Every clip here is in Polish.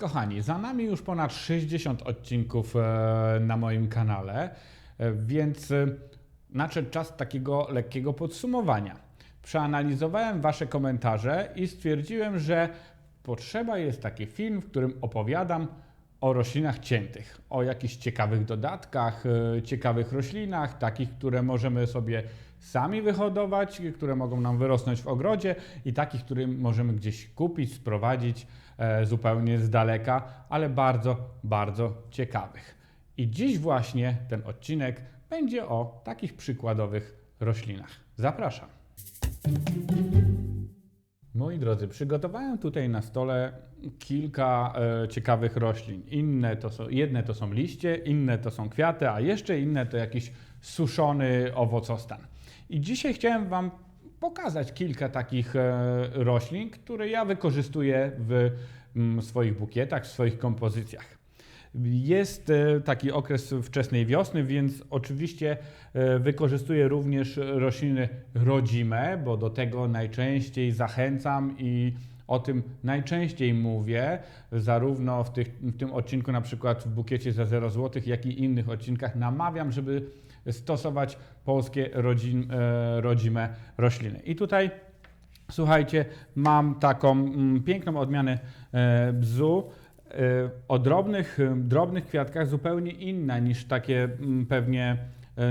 Kochani, za nami już ponad 60 odcinków e, na moim kanale, e, więc e, nadszedł czas takiego lekkiego podsumowania. Przeanalizowałem Wasze komentarze i stwierdziłem, że potrzeba jest taki film, w którym opowiadam o roślinach ciętych, o jakichś ciekawych dodatkach, ciekawych roślinach, takich, które możemy sobie sami wyhodować, które mogą nam wyrosnąć w ogrodzie i takich, które możemy gdzieś kupić, sprowadzić e, zupełnie z daleka, ale bardzo, bardzo ciekawych. I dziś właśnie ten odcinek będzie o takich przykładowych roślinach. Zapraszam. Moi drodzy, przygotowałem tutaj na stole kilka e, ciekawych roślin. Inne to są, jedne to są liście, inne to są kwiaty, a jeszcze inne to jakiś suszony owocostan. I dzisiaj chciałem Wam pokazać kilka takich e, roślin, które ja wykorzystuję w mm, swoich bukietach, w swoich kompozycjach. Jest e, taki okres wczesnej wiosny, więc oczywiście e, wykorzystuję również rośliny rodzime, bo do tego najczęściej zachęcam i o tym najczęściej mówię, zarówno w, tych, w tym odcinku, na przykład w bukiecie za 0 zł, jak i innych odcinkach. Namawiam, żeby stosować polskie rodzin, e, rodzime rośliny. I tutaj słuchajcie, mam taką mm, piękną odmianę e, bzu. e, O drobnych, drobnych kwiatkach zupełnie inna niż takie mm, pewnie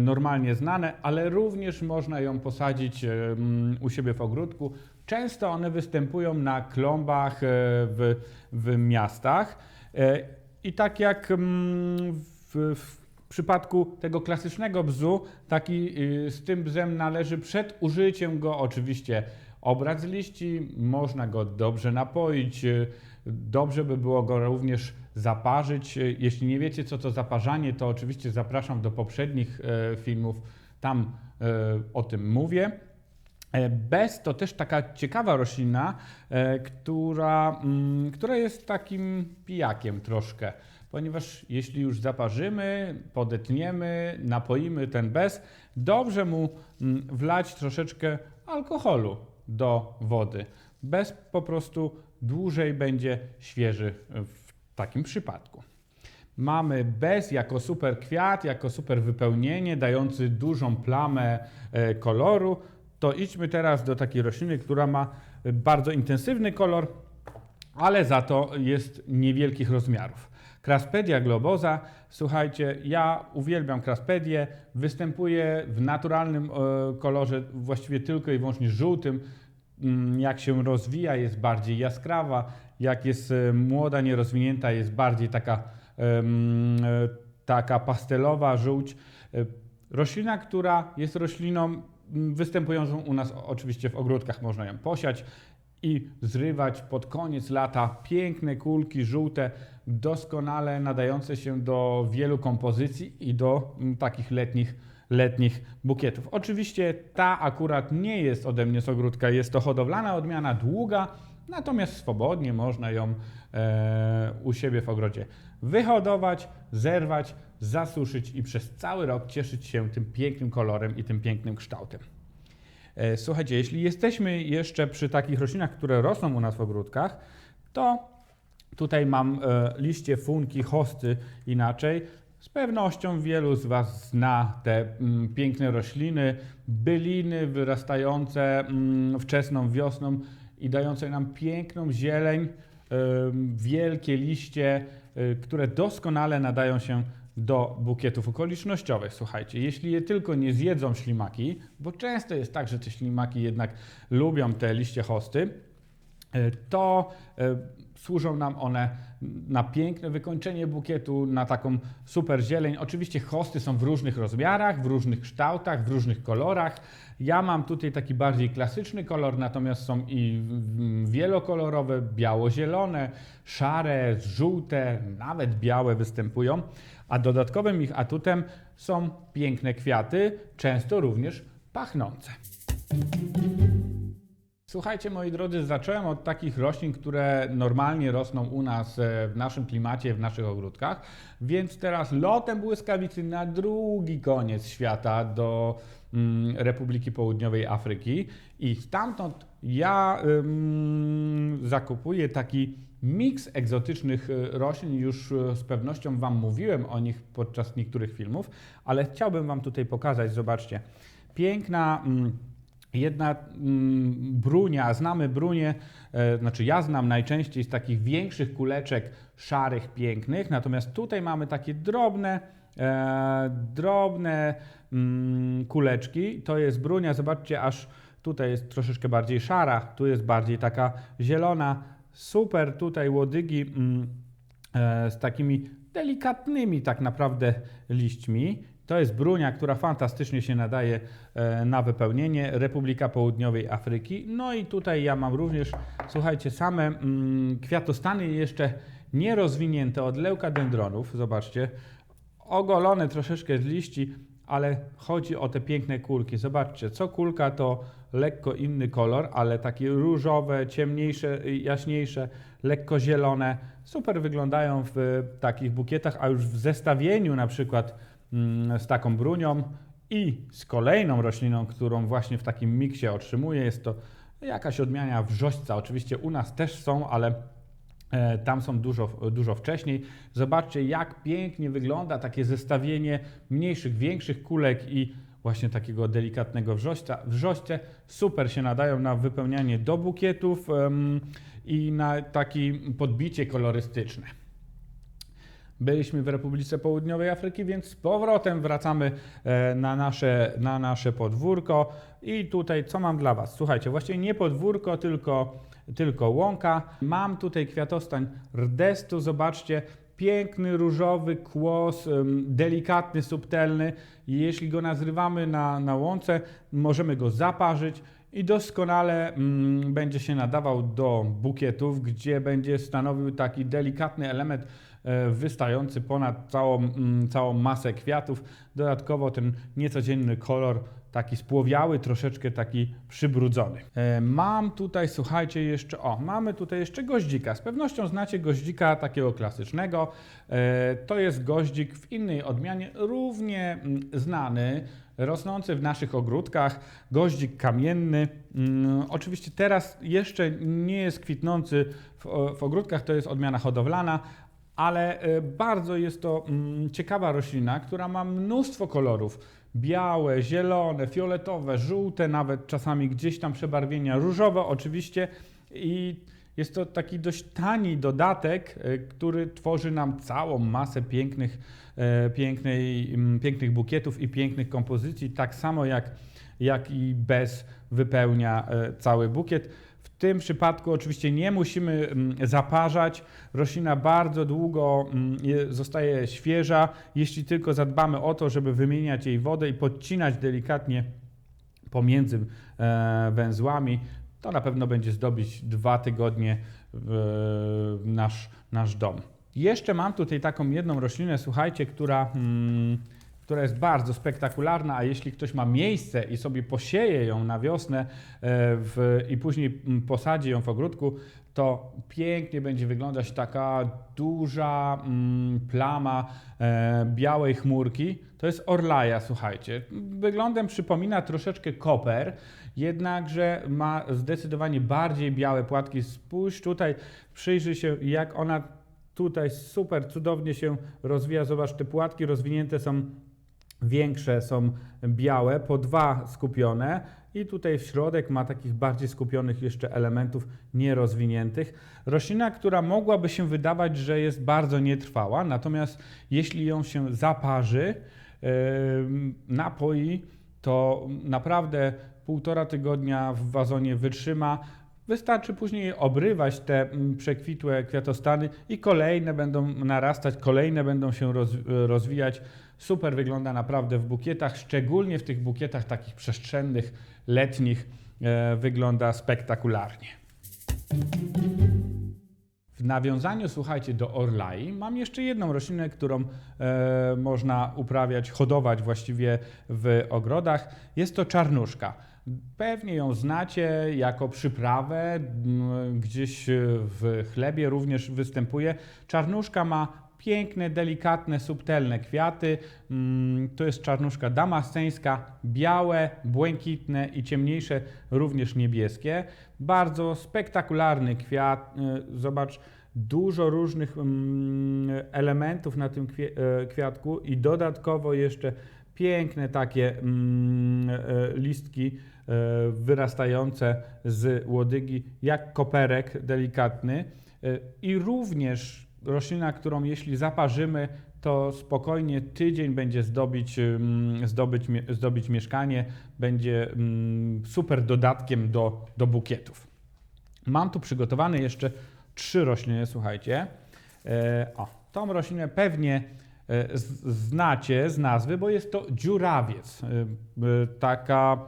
normalnie znane, ale również można ją posadzić mm, u siebie w ogródku. Często one występują na klombach e, w, w miastach. E, I tak jak mm, w, w przypadku tego klasycznego bzu, taki y, z tym bzem należy przed użyciem go oczywiście obrać z liści, można go dobrze napoić, y, dobrze by było go również zaparzyć. Y, Jeśli nie wiecie co to zaparzanie, to oczywiście zapraszam do poprzednich e, filmów, tam o tym mówię. E, Bez to też taka ciekawa roślina, e, która, mm, która jest takim pijakiem troszkę, ponieważ jeśli już zaparzymy, podetniemy, napoimy ten bez, dobrze mu mm, wlać troszeczkę alkoholu do wody. Bez po prostu dłużej będzie świeży w takim przypadku. Mamy bez jako super kwiat, jako super wypełnienie, dający dużą plamę e, koloru. To idźmy teraz do takiej rośliny, która ma bardzo intensywny kolor, ale za to jest niewielkich rozmiarów. Kraspedia globosa, słuchajcie, ja uwielbiam kraspedię, występuje w naturalnym e, kolorze, właściwie tylko i wyłącznie żółtym. Mm, Jak się rozwija, jest bardziej jaskrawa, jak jest e, młoda, nierozwinięta, jest bardziej taka, e, taka pastelowa żółć. Roślina, która jest rośliną występującą u nas oczywiście w ogródkach, można ją posiać i zrywać pod koniec lata piękne kulki żółte, doskonale nadające się do wielu kompozycji i do takich letnich, letnich bukietów. Oczywiście ta akurat nie jest ode mnie z ogródka, jest to hodowlana odmiana długa, natomiast swobodnie można ją e, u siebie w ogrodzie wyhodować, zerwać, zasuszyć i przez cały rok cieszyć się tym pięknym kolorem i tym pięknym kształtem. E, Słuchajcie, jeśli jesteśmy jeszcze przy takich roślinach, które rosną u nas w ogródkach, to tutaj mam e, liście funki, hosty inaczej. Z pewnością wielu z Was zna te mm, piękne rośliny, byliny wyrastające mm, wczesną wiosną i dające nam piękną zieleń, em, wielkie liście, które doskonale nadają się do bukietów okolicznościowych. Słuchajcie, jeśli je tylko nie zjedzą ślimaki, bo często jest tak, że te ślimaki jednak lubią te liście hosty, e, to e, służą nam one na piękne wykończenie bukietu, na taką super zieleń. Oczywiście hosty są w różnych rozmiarach, w różnych kształtach, w różnych kolorach. Ja mam tutaj taki bardziej klasyczny kolor, natomiast są i wielokolorowe, biało-zielone, szare, żółte, nawet białe występują. A dodatkowym ich atutem są piękne kwiaty, często również pachnące. Słuchajcie, moi drodzy, zacząłem od takich roślin, które normalnie rosną u nas e, w naszym klimacie, w naszych ogródkach, więc teraz lotem błyskawicy na drugi koniec świata do mm, Republiki Południowej Afryki i stamtąd ja ym, zakupuję taki miks egzotycznych e, roślin. Już e, z pewnością Wam mówiłem o nich podczas niektórych filmów, ale chciałbym Wam tutaj pokazać. Zobaczcie, piękna. Mm, Jedna mm, brunia, znamy brunię, e, znaczy ja znam najczęściej z takich większych kuleczek szarych, pięknych, natomiast tutaj mamy takie drobne, e, drobne mm, kuleczki. To jest brunia, zobaczcie, aż tutaj jest troszeczkę bardziej szara, tu jest bardziej taka zielona. Super tutaj łodygi mm, e, z takimi delikatnymi tak naprawdę liśćmi. To jest brunia, która fantastycznie się nadaje e, na wypełnienie. Republika Południowej Afryki. No i tutaj ja mam również, słuchajcie, same mm, kwiatostany jeszcze nierozwinięte od leukadendronów. Zobaczcie, ogolone troszeczkę z liści, ale chodzi o te piękne kulki. Zobaczcie, co kulka to lekko inny kolor, ale takie różowe, ciemniejsze, jaśniejsze, lekko zielone. Super wyglądają w takich bukietach, a już w zestawieniu na przykład z taką brunią i z kolejną rośliną, którą właśnie w takim miksie otrzymuję, jest to jakaś odmiana wrzośca. Oczywiście u nas też są, ale E, Tam są dużo, dużo wcześniej. Zobaczcie, jak pięknie wygląda takie zestawienie mniejszych, większych kulek i właśnie takiego delikatnego wrzościa. Wrzoście super się nadają na wypełnianie do bukietów i na takie podbicie kolorystyczne. Byliśmy w Republice Południowej Afryki, więc z powrotem wracamy e, na nasze, na nasze podwórko. I tutaj co mam dla Was? Słuchajcie, właściwie nie podwórko, tylko, tylko łąka. Mam tutaj kwiatostań rdestu, zobaczcie. Piękny, różowy kłos, delikatny, subtelny. Jeśli go nazrywamy na, na łące, możemy go zaparzyć i doskonale mm, będzie się nadawał do bukietów, gdzie będzie stanowił taki delikatny element wystający ponad całą, mm, całą masę kwiatów. Dodatkowo ten niecodzienny kolor, taki spłowiały, troszeczkę taki przybrudzony. E, Mam tutaj, słuchajcie, jeszcze, o, mamy tutaj jeszcze goździka. Z pewnością znacie goździka takiego klasycznego. E, To jest goździk w innej odmianie, równie mm, znany, rosnący w naszych ogródkach, goździk kamienny. Mm, Oczywiście teraz jeszcze nie jest kwitnący w, w ogródkach, to jest odmiana hodowlana, ale e, bardzo jest to mm, ciekawa roślina, która ma mnóstwo kolorów. Białe, zielone, fioletowe, żółte, nawet czasami gdzieś tam przebarwienia, różowe oczywiście i jest to taki dość tani dodatek, e, który tworzy nam całą masę pięknych, e, pięknej, mm, pięknych bukietów i pięknych kompozycji, tak samo jak, jak i bez wypełnia cały bukiet. W tym przypadku oczywiście nie musimy mm, zaparzać. Roślina bardzo długo mm, je- zostaje świeża, jeśli tylko zadbamy o to, żeby wymieniać jej wodę i podcinać delikatnie pomiędzy e, węzłami, to na pewno będzie zdobić dwa tygodnie nasz, nasz dom. Jeszcze mam tutaj taką jedną roślinę, słuchajcie, która, mm, która jest bardzo spektakularna, a jeśli ktoś ma miejsce i sobie posieje ją na wiosnę e, w, i później mm, posadzi ją w ogródku, to pięknie będzie wyglądać taka duża mm, plama e, białej chmurki. To jest orlaja, słuchajcie. Wyglądem przypomina troszeczkę koper, jednakże ma zdecydowanie bardziej białe płatki. Spójrz tutaj, przyjrzyj się jak ona tutaj super cudownie się rozwija. Zobacz, te płatki rozwinięte są większe, są białe, po dwa skupione i tutaj w środek ma takich bardziej skupionych jeszcze elementów nierozwiniętych. Roślina, która mogłaby się wydawać, że jest bardzo nietrwała, natomiast jeśli ją się zaparzy, napoi, to naprawdę półtora tygodnia w wazonie wytrzyma. Wystarczy później obrywać te przekwitłe kwiatostany i kolejne będą narastać, kolejne będą się roz, rozwijać. Super wygląda naprawdę w bukietach, szczególnie w tych bukietach takich przestrzennych, letnich, e, wygląda spektakularnie. W nawiązaniu, słuchajcie, do orlai mam jeszcze jedną roślinę, którą e, można uprawiać, hodować właściwie w ogrodach. Jest to czarnuszka. Pewnie ją znacie jako przyprawę, gdzieś w chlebie również występuje. Czarnuszka ma piękne, delikatne, subtelne kwiaty. Mm, To jest czarnuszka damasceńska, białe, błękitne i ciemniejsze, również niebieskie. Bardzo spektakularny kwiat. Y, Zobacz, dużo różnych mm, elementów na tym e, kwiatku i dodatkowo jeszcze piękne takie mm, e, listki e, wyrastające z łodygi, jak koperek delikatny i również roślina, którą jeśli zaparzymy, to spokojnie tydzień będzie zdobić, mm, zdobyć, zdobić mieszkanie, będzie mm, super dodatkiem do, do bukietów. Mam tu przygotowane jeszcze trzy rośliny, słuchajcie. E, o, tą roślinę pewnie e, znacie z nazwy, bo jest to dziurawiec. E, taka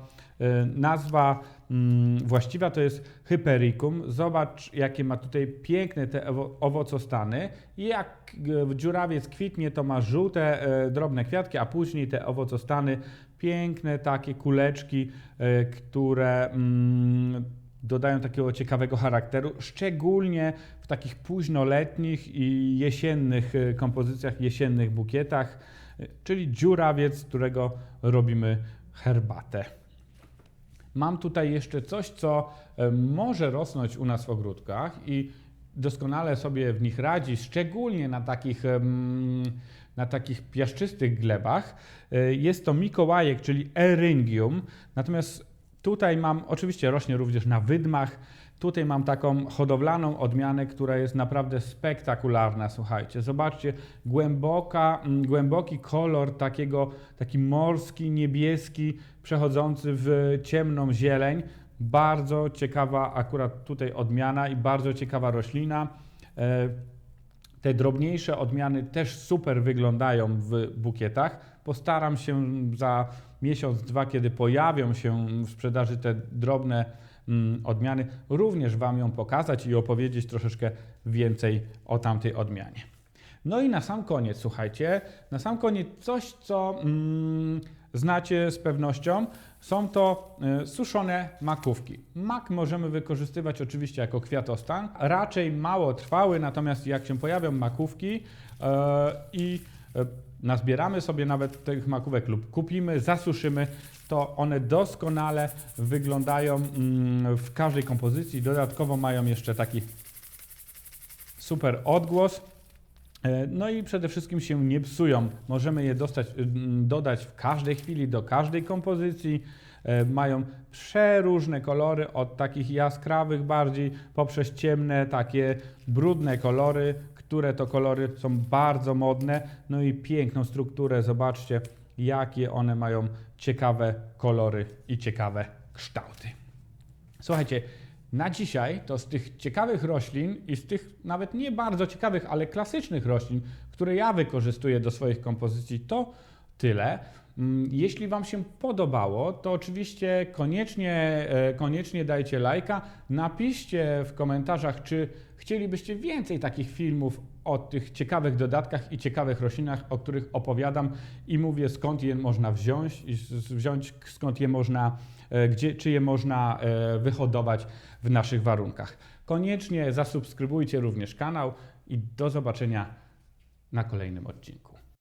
nazwa mm, właściwa to jest Hypericum. Zobacz, jakie ma tutaj piękne te owo- owocostany. Jak e, dziurawiec kwitnie, to ma żółte, e, drobne kwiatki, a później te owocostany, piękne takie kuleczki, e, które mm, dodają takiego ciekawego charakteru, szczególnie w takich późnoletnich i jesiennych e, kompozycjach, jesiennych bukietach, e, czyli dziurawiec, z którego robimy herbatę. Mam tutaj jeszcze coś, co e, może rosnąć u nas w ogródkach i doskonale sobie w nich radzi, szczególnie na takich, na takich piaszczystych glebach. E, Jest to Mikołajek, czyli Eryngium. Natomiast tutaj mam, oczywiście rośnie również na wydmach. Tutaj mam taką hodowlaną odmianę, która jest naprawdę spektakularna. Słuchajcie, zobaczcie, głęboka, mm, głęboki kolor takiego, taki morski, niebieski, przechodzący w ciemną zieleń. Bardzo ciekawa akurat tutaj odmiana i bardzo ciekawa roślina. E, Te drobniejsze odmiany też super wyglądają w bukietach. Postaram się za miesiąc, dwa, kiedy pojawią się w sprzedaży te drobne odmiany, również Wam ją pokazać i opowiedzieć troszeczkę więcej o tamtej odmianie. No i na sam koniec, słuchajcie, na sam koniec coś, co mm, znacie z pewnością, są to y, suszone makówki. Mak możemy wykorzystywać oczywiście jako kwiatostan, raczej mało trwały, natomiast jak się pojawią makówki e, i e, nazbieramy sobie nawet tych makówek lub kupimy, zasuszymy, to one doskonale wyglądają mm, w każdej kompozycji. Dodatkowo mają jeszcze taki super odgłos. E, No i przede wszystkim się nie psują. Możemy je dostać, mm, dodać w każdej chwili do każdej kompozycji. E, Mają przeróżne kolory, od takich jaskrawych bardziej poprzez ciemne, takie brudne kolory, które to kolory są bardzo modne. No i piękną strukturę. Zobaczcie, jakie one mają ciekawe kolory i ciekawe kształty. Słuchajcie, na dzisiaj to z tych ciekawych roślin i z tych nawet nie bardzo ciekawych, ale klasycznych roślin, które ja wykorzystuję do swoich kompozycji, to tyle. Mm, Jeśli Wam się podobało, to oczywiście koniecznie, e, koniecznie dajcie lajka. Napiszcie w komentarzach, czy chcielibyście więcej takich filmów o tych ciekawych dodatkach i ciekawych roślinach, o których opowiadam i mówię skąd je można wziąć wziąć, skąd je można, e, gdzie, czy je można e, wyhodować w naszych warunkach. Koniecznie zasubskrybujcie również kanał i do zobaczenia na kolejnym odcinku.